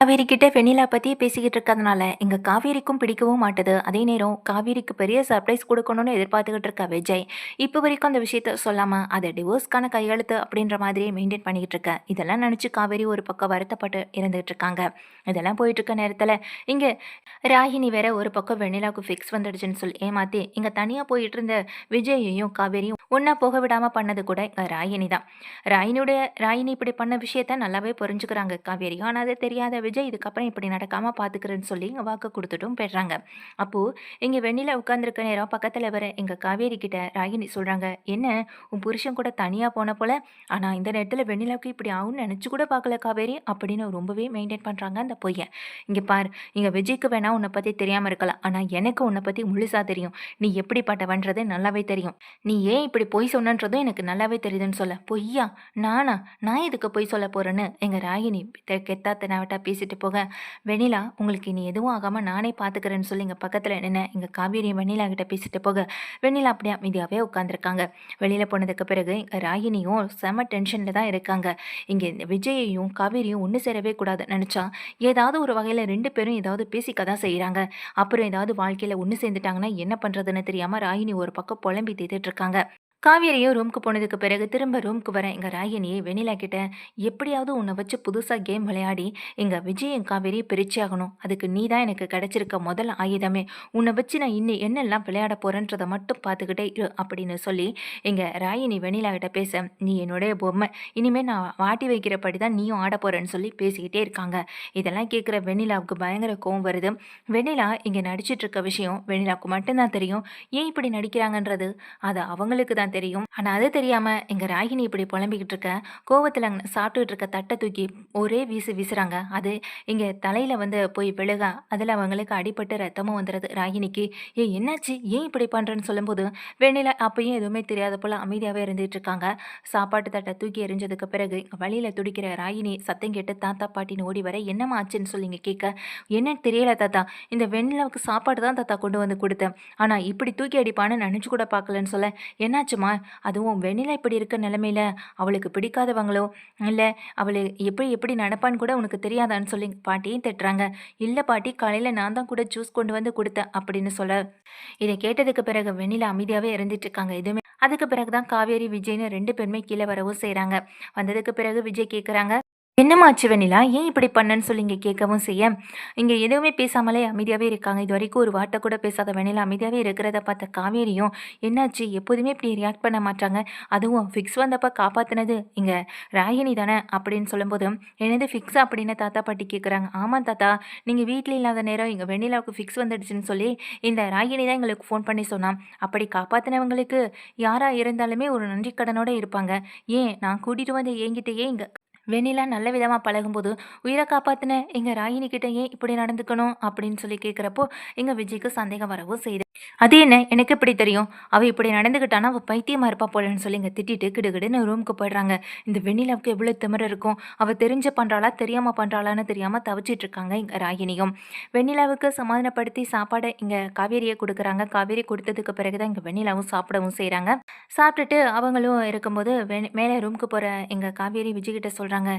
காவேரி கிட்ட வெண்ணிலா பற்றி பேசிக்கிட்டு இருக்கிறதுனால எங்க காவேரிக்கும் பிடிக்கவும் மாட்டுது. அதே நேரம் காவேரிக்கு பெரிய சர்ப்ரைஸ் கொடுக்கணும்னு எதிர்பார்த்துக்கிட்டு இருக்க விஜய். இப்போ வரைக்கும் அந்த விஷயத்த சொல்லாம அதை டிவோர்ஸ்க்கான கையெழுத்து அப்படின்ற மாதிரியே மெயின்டைன் பண்ணிக்கிட்டு இருக்க. இதெல்லாம் நினைச்சு காவேரி ஒரு பக்கம் வருத்தப்பட்டு இருந்துகிட்டு இருக்காங்க. இதெல்லாம் போயிட்டு இருக்க நேரத்துல இங்க ராகினி வேற ஒரு பக்கம் வெண்ணிலாவுக்கு ஃபிக்ஸ் வந்துடுச்சுன்னு சொல்லி ஏமாத்தி இங்க தனியா போயிட்டு இருந்த விஜயையும் காவேரியும் ஒன்னா போக விடாம பண்ணது கூட இங்க ராகினி தான். ராயினியுடைய ராயினி இப்படி பண்ண விஷயத்த நல்லாவே புரிஞ்சுக்கிறாங்க காவேரி. ஆனால் அது தெரியாத விஜய் இதுக்கப்புறம் இப்படி நடக்காமல் பார்த்துக்கிறேன்னு சொல்லி இங்கே வாக்கு கொடுத்துட்டும் போயிடுறாங்க. அப்போது இங்கே வெண்ணில உட்காந்துருக்க நேரம் பக்கத்தில் வர எங்கள் காவேரி கிட்ட ராகினி சொல்கிறாங்க என்ன உன் புருஷன் கூட தனியாக போன போல? ஆனால் இந்த நேரத்தில் வெண்ணிலாவுக்கு இப்படி ஆகும்னு நினச்சி கூட பார்க்கல காவேரி அப்படின்னு ரொம்பவே மெயின்டைன் பண்ணுறாங்க அந்த பொய்யன் இங்கே பார் இங்கே விஜய்க்கு வேணால் உன்னை பற்றி தெரியாமல் இருக்கலாம் ஆனால் எனக்கு உன்னை பற்றி முழுசாக தெரியும். நீ எப்படிப்பட்டவன்றது நல்லாவே தெரியும். நீ ஏன் இப்படி பொய் சொன்னன்றதும் எனக்கு நல்லாவே தெரியுதுன்னு சொல்ல. பொய்யா? நானா? நான் இதுக்கு பொய் சொல்ல போகிறேன்னு எங்கள் ராகினி தெ- கெத்தா தெனாவட்டா பேசிட்டு போக. வெனிலா உங்களுக்கு இனி எதுவும் ஆகாமல் நானே பார்த்துக்கிறேன்னு சொல்லி இங்கே பக்கத்தில் நின்று இங்கே காவேரி வெண்ணிலா கிட்ட பேசிட்டு போக. வெண்ணிலா அப்படியே அமைதியாகவே உட்காந்துருக்காங்க வெளியில் போனதுக்கு பிறகு ராகினியும் செம டென்ஷனில் தான் இருக்காங்க. இங்கே விஜயையும் காவேரியும் ஒன்று சேரவே கூடாது நினச்சா ஏதாவது ஒரு வகையில் ரெண்டு பேரும் ஏதாவது பேசிக்க தான் செய்கிறாங்க அப்புறம் ஏதாவது வாழ்க்கையில் ஒன்று சேர்ந்துட்டாங்கன்னா என்ன பண்ணுறதுன்னு தெரியாமல் ராகினி ஒரு பக்கம் புலம்பி தேத்துட்டு இருக்காங்க. காவேரியும் ரூம்க்கு போனதுக்கு பிறகு திரும்ப ரூமுக்கு வர எங்கள் ராகினியை வெண்ணிலா கிட்ட எப்படியாவது உன்னை வச்சு புதுசாக கேம் விளையாடி எங்கள் விஜயும் காவேரியை பிரிச்சே ஆகணும். அதுக்கு நீ தான் எனக்கு கிடைச்சிருக்க முதல் ஆயுதமே. உன்னை வச்சு நான் இன்னும் என்னெல்லாம் விளையாட போகிறேன்றதை மட்டும் பார்த்துக்கிட்டே இரு அப்படின்னு சொல்லி எங்கள் ராகினி வெண்ணிலா கிட்ட பேச நீ என்னுடைய பொம்மை. இனிமேல் நான் வாட்டி வைக்கிறபடி தான் நீயும் ஆட போகிறேன்னு சொல்லி பேசிக்கிட்டே இருக்காங்க. இதெல்லாம் கேட்குற வெண்ணிலாவுக்கு பயங்கர கோவம் வருது. வெண்ணிலா இங்கே நடிச்சிட்ருக்க விஷயம் வெண்ணிலாவுக்கு மட்டும்தான் தெரியும். ஏன் இப்படி நடிக்கிறாங்கன்றது? அது அவங்களுக்கு தான் தெரியும். ஆனால் அது தெரியாமல் எங்கள் ராகினி இப்படி புலம்பிக்கிட்டு இருக்க கோவத்தில் சாப்பிட்டுக்கிட்டு இருக்க தட்டை தூக்கி ஒரே வீசு வீசுகிறாங்க அது இங்கே தலையில் வந்து போய் விழுக அதில் அவங்களுக்கு அடிபட்டு ரத்தமும் வந்துடுது. ராகினிக்கு ஏ என்னாச்சு? ஏன் இப்படி பண்ணுறேன்னு சொல்லும்போது வெண்ணில அப்பயும் எதுவுமே தெரியாத போல் அமைதியாகவே இருந்துட்டு இருக்காங்க. சாப்பாட்டு தட்டை தூக்கி எரிஞ்சதுக்கு பிறகு வழியில் துடிக்கிற ராகினி சத்தம் கேட்டு தாத்தா பாட்டின்னு ஓடி வர என்னம்மா ஆச்சுன்னு சொல்லி இங்க கேட்க என்னன்னு தெரியல தாத்தா. இந்த வெண்ணிலாவுக்கு சாப்பாடு தான் தாத்தா கொண்டு வந்து கொடுத்தேன். ஆனால் இப்படி தூக்கி அடிப்பான்னு நினச்சி கூட பார்க்கலன்னு சொல்ல என்னாச்சு என்னாச்சுமா அதுவும் வெண்ணிலா இப்படி இருக்க நிலமையில அவளுக்கு பிடிக்காதவங்களோ இல்லை அவளை எப்படி எப்படி நடப்பான்னு கூட உனக்கு தெரியாதான்னு சொல்லி பாட்டியும் திட்டுறாங்க. இல்லை பாட்டி காலையில் நான் தான் கூட ஜூஸ் கொண்டு வந்து கொடுத்தேன் அப்படின்னு சொல்ல. இதை கேட்டதுக்கு பிறகு வெண்ணிலா அமைதியாகவே இருந்துட்டு இருக்காங்க. எதுவுமே அதுக்கு பிறகு தான் காவேரி விஜய்னு ரெண்டு பேருமே கீழே வரவும் செய்கிறாங்க வந்ததுக்கு பிறகு விஜய் கேட்குறாங்க என்னமாச்சு வெண்ணிலா? ஏன் இப்படி பண்ணன்னு சொல்லி இங்கே கேட்கவும் செய்ய. இங்கே எதுவுமே பேசாமலே அமைதியாகவே இருக்காங்க. இது வரைக்கும் ஒரு வார்த்தை கூட பேசாத வெண்ணிலா அமைதியாகவே இருக்கிறத பார்த்த காவேரியும் என்னாச்சு? எப்போதுமே இப்படி ரியாக்ட் பண்ண மாட்டாங்க. அதுவும் ஃபிக்ஸ் வந்தப்போ காப்பாற்றினது இங்கே ராகினி தானே அப்படின்னு சொல்லும்போது என்னது ஃபிக்ஸ் அப்படின்னு தாத்தா பாட்டி கேட்குறாங்க ஆமாம் தாத்தா நீங்கள் வீட்டில் இல்லாத நேரம் இங்கே வெண்ணிலாவுக்கு ஃபிக்ஸ் வந்துடுச்சுன்னு சொல்லி இந்த ராகினி தான் எங்களுக்கு ஃபோன் பண்ணி சொன்னான். அப்படி காப்பாற்றினவங்களுக்கு யாராக இருந்தாலுமே ஒரு நன்றி கடனோடு இருப்பாங்க. ஏன்? நான் கூட்டிகிட்டு வந்து என்கிட்டயே இங்கே வெண்ணிலா நல்ல விதமாக பழகும்போது உயிரை காப்பாற்றின எங்கள் ராகினி கிட்ட ஏன் இப்படி நடந்துக்கணும்? அப்படின்னு சொல்லி கேட்குறப்போ எங்கள் விஜய்க்கு சந்தேகம் வரவும் செய்யுது அது என்ன? எனக்கு எப்படி தெரியும்? அவள் இப்படி நடந்துக்கிட்டானா அவள் பைத்தியமாக இருப்பா போலன்னு சொல்லி இங்கே திட்டிட்டு கிடுகிடுன்னு ரூமுக்கு போயிடுறாங்க. இந்த வெண்ணிலாவுக்கு எவ்வளோ திமிர இருக்கும்? அவள் தெரிஞ்ச பண்ணுறாளா தெரியாமல் பண்ணுறாளான்னு தெரியாமல் தவிச்சிட்டு இருக்காங்க இங்கே ராகினியும். வெண்ணிலாவுக்கு சமாதானப்படுத்தி சாப்பாடை இங்கே காவேரியை கொடுக்குறாங்க. காவேரி கொடுத்ததுக்கு பிறகு தான் இங்கே வெண்ணிலாவும் சாப்பிடவும் செய்கிறாங்க சாப்பிட்டுட்டு அவங்களும் இருக்கும்போது வெ- மேலே ரூமுக்கு போகிற எங்கள் காவேரி விஜய் கிட்ட சொல்கிறாங்க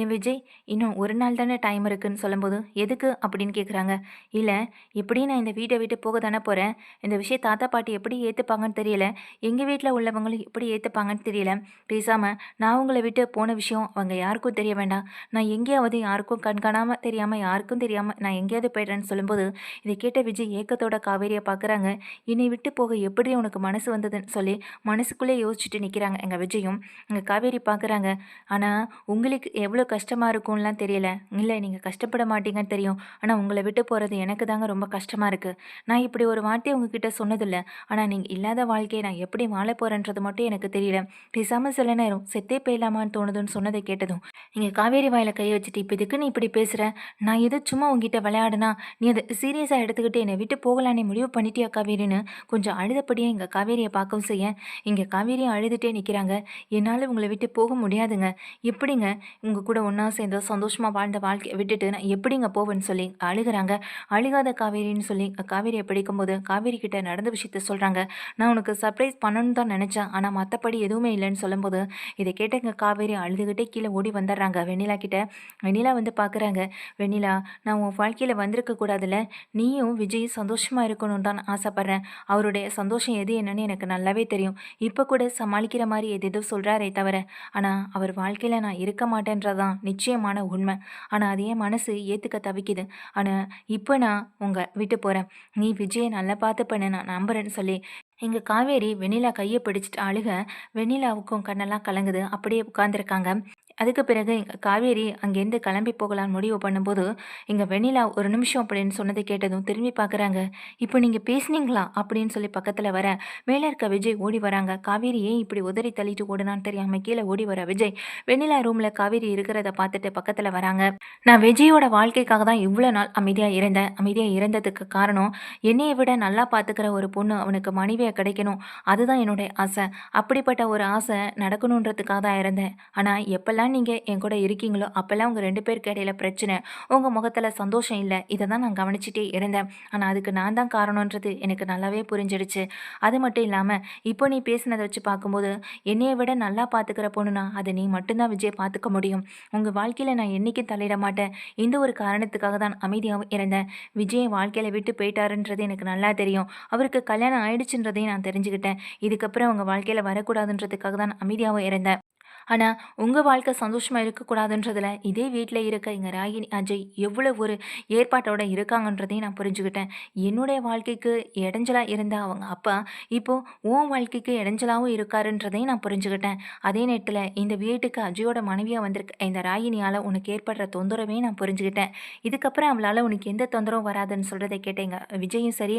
ஏன் விஜய் இன்னும் ஒரு நாள் தானே டைம் இருக்குன்னு சொல்லும்போது எதுக்கு? அப்படின்னு கேட்குறாங்க இல்லை இப்படியும் நான் இந்த வீட்டை விட்டு போக தானே போகிறேன் இந்த விஷயம் தாத்தா பாட்டி எப்படி ஏற்றுப்பாங்கன்னு தெரியல. எங்கள் வீட்டில் உள்ளவங்களும் எப்படி ஏற்றுப்பாங்கன்னு தெரியல. பேசாமல் நான் உங்களை விட்டு போன விஷயம் அவங்க யாருக்கும் தெரிய வேண்டாம். நான் எங்கேயாவது யாருக்கும் கண்காணாமல் தெரியாமல் யாருக்கும் தெரியாமல் நான் எங்கேயாவது போயிடுறேன்னு சொல்லும்போது இதை கேட்ட விஜய் ஏக்கத்தோட காவேரியை பார்க்குறாங்க என்னை விட்டு போக எப்படி உனக்கு மனசு வந்ததுன்னு சொல்லி மனசுக்குள்ளே யோசிச்சுட்டு நிற்கிறாங்க எங்கள் விஜயும். எங்கள் காவேரி பார்க்குறாங்க ஆனால் உங்களுக்கு எவ்வளோ கஷ்டமாக இருக்கும்லாம் தெரியல. இல்லை நீங்கள் கஷ்டப்பட மாட்டீங்கன்னு தெரியும். ஆனால் உங்களை விட்டு போகிறது எனக்கு தாங்க ரொம்ப கஷ்டமாக இருக்குது நான் இப்படி ஒரு வார்த்தை உங்ககிட்ட சொன்னதில்லை. ஆனால் நீங்கள் இல்லாத வாழ்க்கையை நான் எப்படி வாழ போகிறேன்றது மட்டும் எனக்கு தெரியல. பேசாமல் சில நேரம் செத்தே போயிடலாமான்னு தோணுதுன்னு சொன்னதை கேட்டதும் நீங்கள் காவேரி வாயில கையை வச்சுட்டு இப்போ இதுக்கு நீ இப்படி பேசுகிற நான் எது சும்மா உங்ககிட்ட விளையாடுனா? நீ அதை சீரியஸாக எடுத்துக்கிட்டு என்னை விட்டு போகலான்னு முடிவு பண்ணிட்டியா காவேரின்னு? கொஞ்சம் அழுதபடியே இங்கே காவேரியை பார்க்கவும் செய்ய இங்கே காவேரியும் அழுதுகிட்டே நிற்கிறாங்க என்னால் உங்களை விட்டு போக முடியாதுங்க. எப்படிங்க இவங்க கூட ஒன்றா சேர்ந்து சந்தோஷமாக வாழ்ந்த வாழ்க்கையை விட்டுட்டு நான் எப்படிங்க போவேன்னு சொல்லி அழுகுறாங்க. அழுகாத காவேரின்னு சொல்லி காவேரியை பிடிக்கும்போது காவேரி கிட்ட நடந்த விஷயத்த சொல்கிறாங்க நான் உனக்கு சர்ப்ரைஸ் பண்ணணும்னு தான் நினச்சேன். ஆனால் மற்றபடி எதுவுமே இல்லைன்னு சொல்லும்போது இதை கேட்டங்க காவேரி அழுதுகிட்டே கீழே ஓடி வந்துடுறாங்க. வெண்ணிலா கிட்ட வெண்ணிலா வந்து பார்க்குறாங்க வெண்ணிலா நான் உன் வாழ்க்கையில் வந்திருக்க கூடாதுல்ல. நீயும் விஜய் சந்தோஷமாக இருக்கணும்னு தான் ஆசைப்பட்றேன். அவருடைய சந்தோஷம் எது என்னன்னு எனக்கு நல்லாவே தெரியும். இப்போ கூட சமாளிக்கிற மாதிரி எது எதோ சொல்கிறாரே தவிர. ஆனால் அவர் வாழ்க்கையில் நான் இருக்க இருக்க மாட்டேன்றதான் நிச்சயமான உண்மை. ஆனால் அது என் மனசு ஏற்றுக்க தவிக்குது. ஆனால் இப்போ நான் உங்கள் விட்டு போகிறேன் நீ விஜயை நல்லா பார்த்து பண்ண நான் நம்புறேன்னு சொல்லி எங்கள் காவேரி வெண்ணிலா கையை பிடிச்சிட்டு அழுக வெண்ணிலாவுக்கும் கண்ணெல்லாம் கலங்குது. அப்படியே உட்காந்துருக்காங்க அதுக்கு பிறகு இங்கே காவேரி அங்கேருந்து கிளம்பி போகலான்னு முடிவு பண்ணும்போது இங்கே வெண்ணிலா ஒரு நிமிஷம் அப்படின்னு சொன்னதை கேட்டதும் திரும்பி பார்க்குறாங்க. இப்போ நீங்கள் பேசுனீங்களா? அப்படின்னு சொல்லி பக்கத்தில் வர மேலே இருக்க விஜய் ஓடி வராங்க. காவேரி ஏன் இப்படி உதறி தள்ளிட்டு ஓடுனான்னு தெரியாமல் கீழே ஓடி வர விஜய் வெண்ணிலா ரூமில் காவேரி இருக்கிறத பார்த்துட்டு பக்கத்தில் வராங்க. நான் விஜயோட வாழ்க்கைக்காக தான் இவ்வளோ நாள் அமைதியாக இருந்தேன். அமைதியாக இருந்ததுக்கு காரணம் என்னையை விட நல்லா பார்த்துக்கிற ஒரு பொண்ணு அவனுக்கு மனைவியாக கிடைக்கணும். அதுதான் என்னுடைய ஆசை. அப்படிப்பட்ட ஒரு ஆசை நடக்கணுன்றதுக்காக தான் இருந்தேன். ஆனால் எப்போல்லாம் நீங்கள் என் கூட இருக்கீங்களோ? அப்போல்லாம் உங்கள் ரெண்டு பேருக்கு இடையில பிரச்சனை. உங்கள் முகத்தில் சந்தோஷம் இல்லை. இதை தான் நான் கவனிச்சிட்டே இருந்தேன். ஆனால் அதுக்கு நான் தான் காரணன்றது எனக்கு நல்லாவே புரிஞ்சிடுச்சு. அது மட்டும் இல்லாமல் இப்போ நீ பேசினதை வச்சு பார்க்கும்போது என்னையை விட நல்லா பார்த்துக்கிற பொண்ணுனா அதை நீ மட்டும்தான் விஜய் பார்த்துக்க முடியும். உங்கள் வாழ்க்கையில் நான் என்றைக்கும் தலையிட மாட்டேன். இந்த ஒரு காரணத்துக்காக தான் அமைதியாகவும் இருந்தேன். விஜய் வாழ்க்கையில் விட்டு போயிட்டாருன்றது எனக்கு நல்லா தெரியும். அவருக்கு கல்யாணம் ஆயிடுச்சுன்றதையும் நான் தெரிஞ்சுக்கிட்டேன். இதுக்கப்புறம் உங்கள் வாழ்க்கையில் வரக்கூடாதுன்றதுக்காக தான் அமைதியாகவும் இருந்தேன். ஆனால் உங்கள் வாழ்க்கை சந்தோஷமாக இருக்கக்கூடாதுன்றதில் இதே வீட்டில் இருக்க எங்கள் ராகினி அஜய் எவ்வளோ ஒரு ஏற்பாட்டோட இருக்காங்கன்றதையும் நான் புரிஞ்சுக்கிட்டேன். என்னுடைய வாழ்க்கைக்கு இடைஞ்சலாக இருந்த அவங்க அப்பா இப்போது உன் வாழ்க்கைக்கு இடைஞ்சலாகவும் இருக்காருன்றதையும் நான் புரிஞ்சுக்கிட்டேன். அதே நேரத்தில் இந்த வீட்டுக்கு அஜயோட மனைவியாக வந்திருக்க இந்த ராகினியால் உனக்கு ஏற்படுற தொந்தரவையும் நான் புரிஞ்சுக்கிட்டேன். இதுக்கப்புறம் அவளால் உனக்கு எந்த தொந்தரவும் வராதுன்னு சொல்கிறத கேட்டேங்க விஜயும் சரி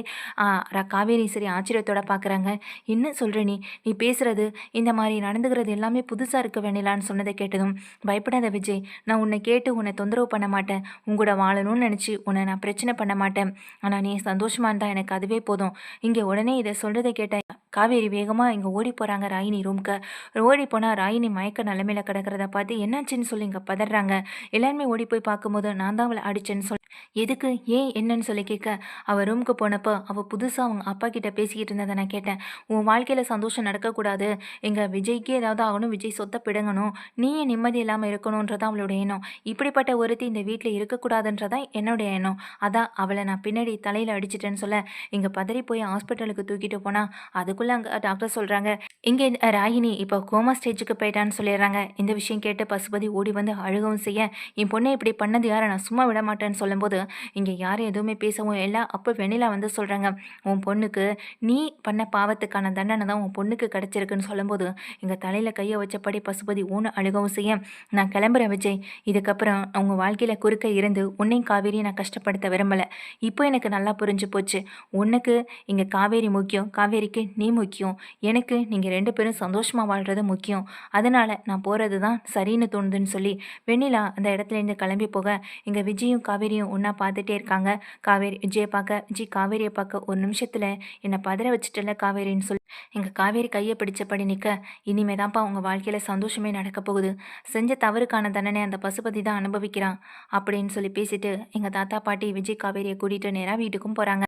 காவேரியும் சரி ஆச்சரியத்தோட பார்க்குறாங்க என்ன சொல்கிற நீ? நீ பேசுகிறது இந்த மாதிரி நடந்துக்கிறது எல்லாமே புதுசாக இருக்குது இருக்க வேண்டியலான்னு சொன்னதை கேட்டதும் பயப்படாத விஜய் நான் உன்னை கேட்டு உன்னை தொந்தரவு பண்ண மாட்டேன். உங்கூட வாழணும்னு நினச்சி உன்னை நான் பிரச்சனை பண்ண மாட்டேன். ஆனால் நீ சந்தோஷமாக இருந்தால் எனக்கு அதுவே போதும். இங்கே உடனே இதை சொல்கிறத கேட்டேன் காவேரி வேகமாக இங்கே ஓடி போகிறாங்க ராயினி ரூம்க்கு. ஓடி போனால் ராயினி மயக்க நிலமையில கிடக்கிறத பார்த்து என்னாச்சுன்னு சொல்லி இங்கே பதறாங்க. எல்லாருமே ஓடி போய் பார்க்கும்போது நான் தான் அவளை அடிச்சேன்னு சொல்லி எதுக்கு? ஏன் என்னன்னு சொல்லி கேட்க? அவள் ரூமுக்கு போனப்போ அவள் புதுசாக அவங்க அப்பா கிட்ட பேசிக்கிட்டு இருந்ததை நான் கேட்டேன். உன் வாழ்க்கையில் சந்தோஷம் நடக்கக்கூடாது. எங்கள் விஜய்க்கு ஏதாவது ஆகணும். விஜய் சொத்தை பிடுங்கணும். நீயே நிம்மதி இல்லாமல் இருக்கணுன்றதான் அவளோட எண்ணம். இப்படிப்பட்ட ஒருத்தி இந்த வீட்டில் இருக்கக்கூடாதுன்றதான் என்னுடைய எண்ணம். அதான் அவளை நான் பின்னாடி தலையில் அடிச்சிட்டேன்னு சொல்ல இங்கே பதறி போய் ஹாஸ்பிட்டலுக்கு தூக்கிட்டு போனால் அதுக்குள்ளே அங்கே டாக்டர் சொல்கிறாங்க இங்கே ராகினி இப்போ கோமா ஸ்டேஜுக்கு போயிட்டான்னு சொல்லிடுறாங்க. இந்த விஷயம் கேட்டு பசுபதி ஓடி வந்து அழுகவும் செய்ய என் பொண்ணை இப்படி பண்ணது யாரை? நான் சும்மா விட மாட்டேன்னு சொல்லும்போது இங்கே யாரும் எதுவுமே பேசவும் இல்லை. அப்போ வெண்ணிலா வந்து சொல்கிறாங்க உன் பொண்ணுக்கு நீ பண்ண பாவத்துக்கான தண்டனை தான் உன் பொண்ணுக்கு கிடச்சிருக்குன்னு சொல்லும்போது எங்கள் தலையில் கையை வச்சபடி பசுபதி ஊன அழுகவும் செய்ய நான் கிளம்புறேன் விஜய். இதுக்கப்புறம் அவங்க வாழ்க்கையில் குறுக்க இருந்து உன்னையும் காவேரியை நான் கஷ்டப்படுத்த விரும்பலை. இப்போ எனக்கு நல்லா புரிஞ்சு போச்சு. உனக்கு இங்கே காவேரி முக்கியம். காவேரிக்கு நீ முக்கியம். எனக்கு நீங்கள் ரெண்டு பேரும் சந்தோஷமாக வாழ்கிறது முக்கியம். அதனால் நான் போகிறது தான் சரின்னு தோணுதுன்னு சொல்லி வெண்ணிலா அந்த இடத்துலேருந்து கிளம்பி போக இங்கே விஜயும் காவேரியும் ஒன்றா பார்த்துட்டே இருக்காங்க. காவேரி விஜயை பார்க்க விஜய் காவேரியை பார்க்க ஒரு நிமிஷத்தில் என்னை பதற வச்சுட்டல காவேரின்னு சொல்லி. எங்கள் காவேரி கையை பிடிச்சபடி நிற்க இனிமே தான்ப்பா உங்கள் வாழ்க்கையில் சந்தோஷமே நடக்க போகுது. செஞ்ச தவறுக்கான தண்டனை அந்த பசுபதி தான் அனுபவிக்கிறான். அப்படின்னு சொல்லி பேசிட்டு எங்கள் தாத்தா பாட்டி விஜய் காவேரியை கூட்டிகிட்டு நேராக வீட்டுக்கும் போகிறாங்க